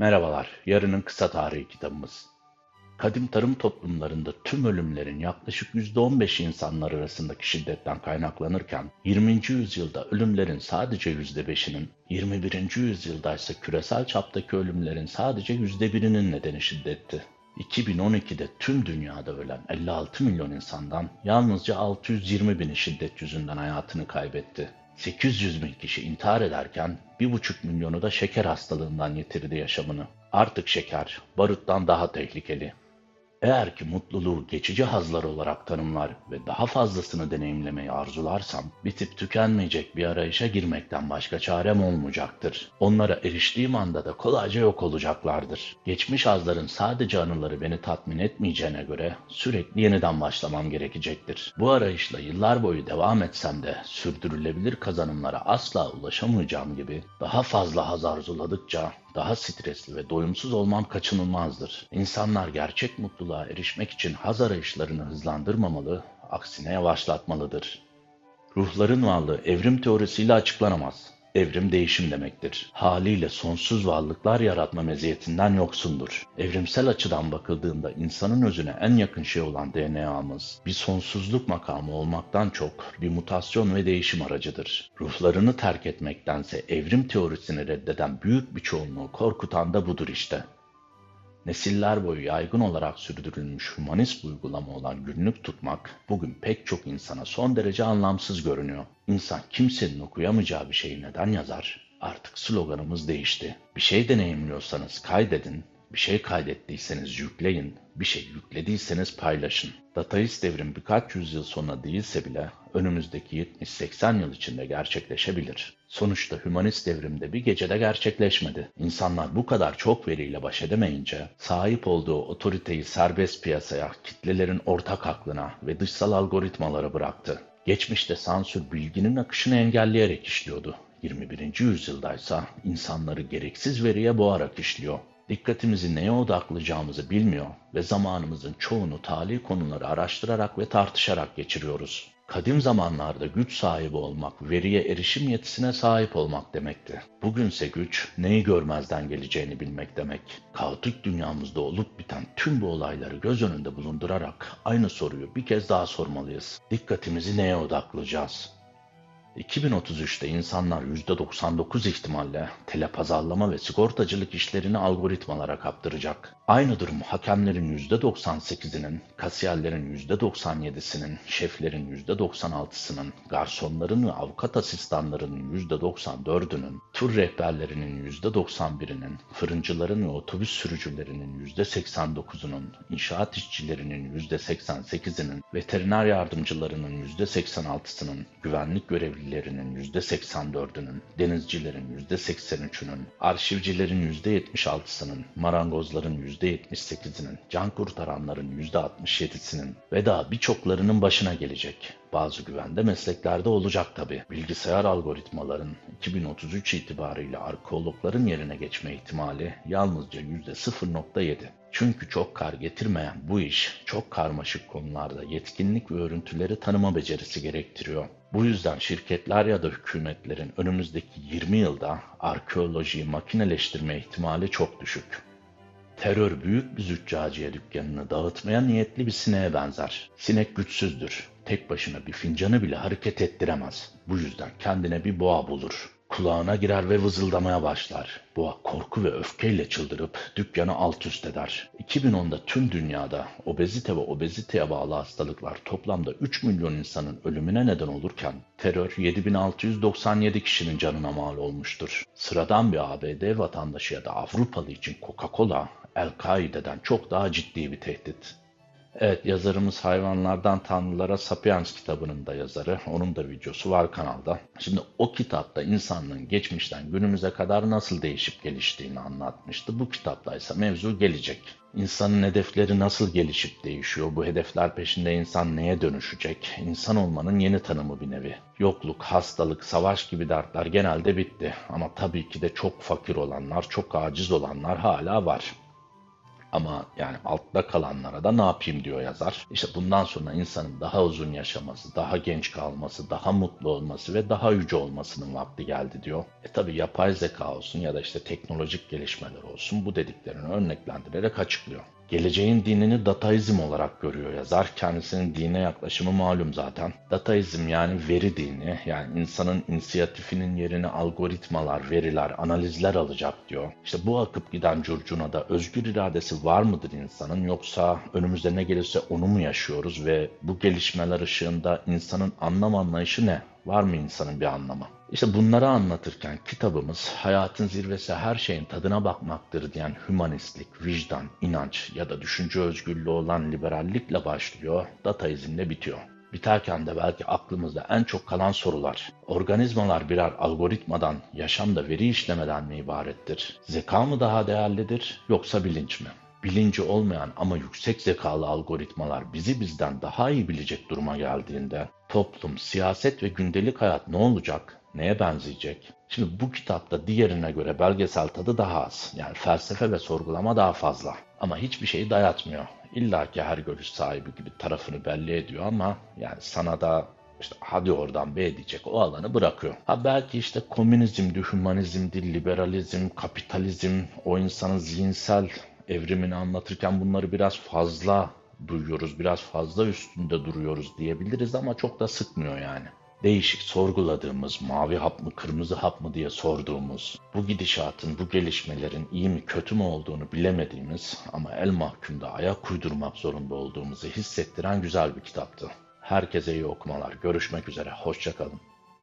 Merhabalar, yarının kısa tarihi kitabımız. Kadim tarım toplumlarında tüm ölümlerin yaklaşık %15 insanlar arasındaki şiddetten kaynaklanırken, 20. yüzyılda ölümlerin sadece %5'inin, 21. yüzyılda ise küresel çaptaki ölümlerin sadece %1'inin nedeni şiddetti. 2012'de tüm dünyada ölen 56 milyon insandan yalnızca 620 bini şiddet yüzünden hayatını kaybetti. 800 bin kişi intihar ederken 1,5 milyonu da şeker hastalığından yitirdi yaşamını. Artık şeker baruttan daha tehlikeli. Eğer ki mutluluğu geçici hazlar olarak tanımlar ve daha fazlasını deneyimlemeyi arzularsam, bitip tükenmeyecek bir arayışa girmekten başka çarem olmayacaktır. Onlara eriştiğim anda da kolayca yok olacaklardır. Geçmiş hazların sadece anıları beni tatmin etmeyeceğine göre sürekli yeniden başlamam gerekecektir. Bu arayışla yıllar boyu devam etsem de sürdürülebilir kazanımlara asla ulaşamayacağım gibi daha fazla haz arzuladıkça daha stresli ve doyumsuz olmam kaçınılmazdır. İnsanlar gerçek mutluluğa erişmek için haz arayışlarını hızlandırmamalı, aksine yavaşlatmalıdır. Ruhların varlığı evrim teorisiyle açıklanamaz. Evrim değişim demektir. Haliyle sonsuz varlıklar yaratma meziyetinden yoksundur. Evrimsel açıdan bakıldığında insanın özüne en yakın şey olan DNA'mız bir sonsuzluk makamı olmaktan çok bir mutasyon ve değişim aracıdır. Ruhlarını terk etmektense evrim teorisini reddeden büyük bir çoğunluğu korkutan da budur işte nesiller boyu yaygın olarak sürdürülmüş humanist uygulama olan günlük tutmak bugün pek çok insana son derece anlamsız görünüyor. İnsan kimsenin okuyamayacağı bir şeyi neden yazar? Artık sloganımız değişti. Bir şey deneyimliyorsanız kaydedin, bir şey kaydettiyseniz yükleyin, bir şey yüklediyseniz paylaşın. Dataist devrim birkaç yüzyıl sonra değilse bile önümüzdeki 70-80 yıl içinde gerçekleşebilir. Sonuçta hümanist devrimde bir gecede gerçekleşmedi. İnsanlar bu kadar çok veriyle baş edemeyince sahip olduğu otoriteyi serbest piyasaya, kitlelerin ortak aklına ve dışsal algoritmalara bıraktı. Geçmişte sansür bilginin akışını engelleyerek işliyordu. 21. yüzyıldaysa insanları gereksiz veriye boğarak işliyor dikkatimizi neye odaklayacağımızı bilmiyor ve zamanımızın çoğunu tali konuları araştırarak ve tartışarak geçiriyoruz. Kadim zamanlarda güç sahibi olmak, veriye erişim yetisine sahip olmak demekti. Bugünse güç, neyi görmezden geleceğini bilmek demek. Kaotik dünyamızda olup biten tüm bu olayları göz önünde bulundurarak aynı soruyu bir kez daha sormalıyız. Dikkatimizi neye odaklayacağız? 2033'te insanlar %99 ihtimalle telepazarlama ve sigortacılık işlerini algoritmalara kaptıracak. Aynı durum hakemlerin %98'inin, kasiyerlerin %97'sinin, şeflerin %96'sının, garsonların ve avukat asistanlarının %94'ünün, tur rehberlerinin %91'inin, fırıncıların ve otobüs sürücülerinin %89'unun, inşaat işçilerinin %88'inin, veteriner yardımcılarının %86'sının, güvenlik görevlilerinin %84'ünün, denizcilerin %83'ünün, arşivcilerin %76'sının, marangozların %78'inin, can kurtaranların %67'sinin ve daha birçoklarının başına gelecek. Bazı güvende mesleklerde olacak tabi. Bilgisayar algoritmaların 2033 itibariyle arkeologların yerine geçme ihtimali yalnızca %0.7. Çünkü çok kar getirmeyen bu iş çok karmaşık konularda yetkinlik ve örüntüleri tanıma becerisi gerektiriyor. Bu yüzden şirketler ya da hükümetlerin önümüzdeki 20 yılda arkeolojiyi makineleştirme ihtimali çok düşük. Terör büyük bir züccaciye dükkanını dağıtmaya niyetli bir sineğe benzer. Sinek güçsüzdür. Tek başına bir fincanı bile hareket ettiremez. Bu yüzden kendine bir boğa bulur. Kulağına girer ve vızıldamaya başlar. Boğa korku ve öfkeyle çıldırıp dükkanı alt üst eder. 2010'da tüm dünyada obezite ve obeziteye bağlı hastalıklar toplamda 3 milyon insanın ölümüne neden olurken terör 7697 kişinin canına mal olmuştur. Sıradan bir ABD vatandaşı ya da Avrupalı için Coca-Cola El-Kaide'den çok daha ciddi bir tehdit. Evet yazarımız Hayvanlardan Tanrılara Sapiens kitabının da yazarı. Onun da videosu var kanalda. Şimdi o kitapta insanlığın geçmişten günümüze kadar nasıl değişip geliştiğini anlatmıştı. Bu kitapta ise mevzu gelecek. İnsanın hedefleri nasıl gelişip değişiyor? Bu hedefler peşinde insan neye dönüşecek? İnsan olmanın yeni tanımı bir nevi. Yokluk, hastalık, savaş gibi dertler genelde bitti. Ama tabii ki de çok fakir olanlar, çok aciz olanlar hala var. Ama yani altta kalanlara da ne yapayım diyor yazar. İşte bundan sonra insanın daha uzun yaşaması, daha genç kalması, daha mutlu olması ve daha yüce olmasının vakti geldi diyor. E tabi yapay zeka olsun ya da işte teknolojik gelişmeler olsun bu dediklerini örneklendirerek açıklıyor. Geleceğin dinini dataizm olarak görüyor yazar. Kendisinin dine yaklaşımı malum zaten. Dataizm yani veri dini, yani insanın inisiyatifinin yerini algoritmalar, veriler, analizler alacak diyor. İşte bu akıp giden curcuna da özgür iradesi var mıdır insanın yoksa önümüzde ne gelirse onu mu yaşıyoruz ve bu gelişmeler ışığında insanın anlam anlayışı ne? Var mı insanın bir anlamı? İşte bunları anlatırken kitabımız hayatın zirvesi her şeyin tadına bakmaktır diyen hümanistlik, vicdan, inanç ya da düşünce özgürlüğü olan liberallikle başlıyor, dataizmle bitiyor. Biterken de belki aklımızda en çok kalan sorular. Organizmalar birer algoritmadan, yaşamda veri işlemeden mi ibarettir? Zeka mı daha değerlidir yoksa bilinç mi? bilinci olmayan ama yüksek zekalı algoritmalar bizi bizden daha iyi bilecek duruma geldiğinde toplum, siyaset ve gündelik hayat ne olacak? Neye benzeyecek? Şimdi bu kitapta diğerine göre belgesel tadı daha az. Yani felsefe ve sorgulama daha fazla. Ama hiçbir şeyi dayatmıyor. İlla ki her görüş sahibi gibi tarafını belli ediyor ama yani sana da işte hadi oradan be diyecek o alanı bırakıyor. Ha belki işte komünizmdi, hümanizmdi, liberalizm, kapitalizm, o insanın zihinsel evrimini anlatırken bunları biraz fazla duyuyoruz, biraz fazla üstünde duruyoruz diyebiliriz ama çok da sıkmıyor yani. Değişik sorguladığımız, mavi hap mı, kırmızı hap mı diye sorduğumuz, bu gidişatın, bu gelişmelerin iyi mi, kötü mü olduğunu bilemediğimiz ama el mahkumda ayak uydurmak zorunda olduğumuzu hissettiren güzel bir kitaptı. Herkese iyi okumalar. Görüşmek üzere. Hoşçakalın.